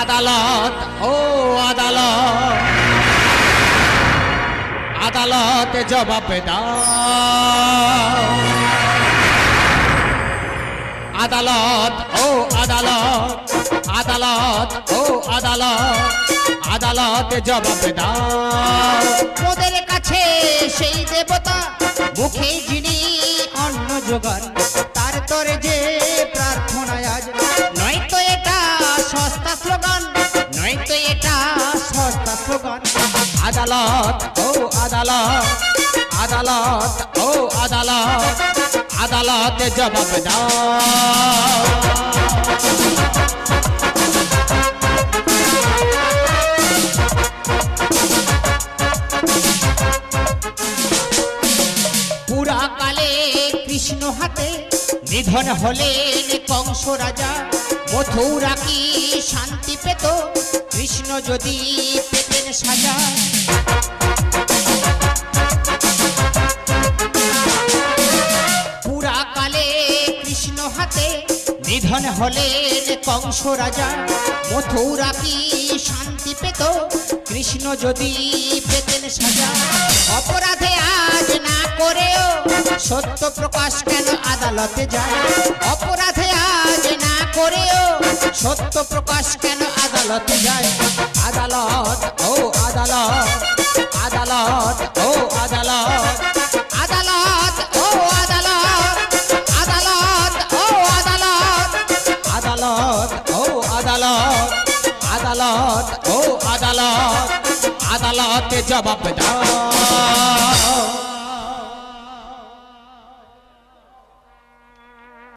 আদালত, ও আদালত। আদালতে জবাব দাও। আদালত, ও আদালত। আদালত, ও আদালত। আদালতে জবাব দাও। ওদের কাছে সেই দেবতা, মুখে যিনি অন্ন যোগান, তার তরে যে স্লোগান নয়তো এটা সস্তা স্লোগান আদালত, ও আদালত আদালত, ও আদালত, আদালতে জবাব দাও। পুরা কালে কৃষ্ণ হাতে নিধন হলেন কংস রাজা। মথুরা কি শান্তি পেত? কৃষ্ণ যদি পেতেন সাজা। পুরা কালে কৃষ্ণ হাতে নিধন হলেন কংস রাজা। মথুরা কি শান্তি পেত? কৃষ্ণ যদি পেতেন সাজা। অপরাধে আজ না করেও সত্য প্রকাশ কেন আদালতে যায়? অপরাধে আজ না করেও সত্য প্রকাশ কেন আদালতে যায়? আদালত, ও আদালত আদালত, ও আদালত আদালত, ও আদালত আদালত, ও আদালত আদালত, ও আদালত আদালত, ও আদালত, আদালতে জবাব দাও।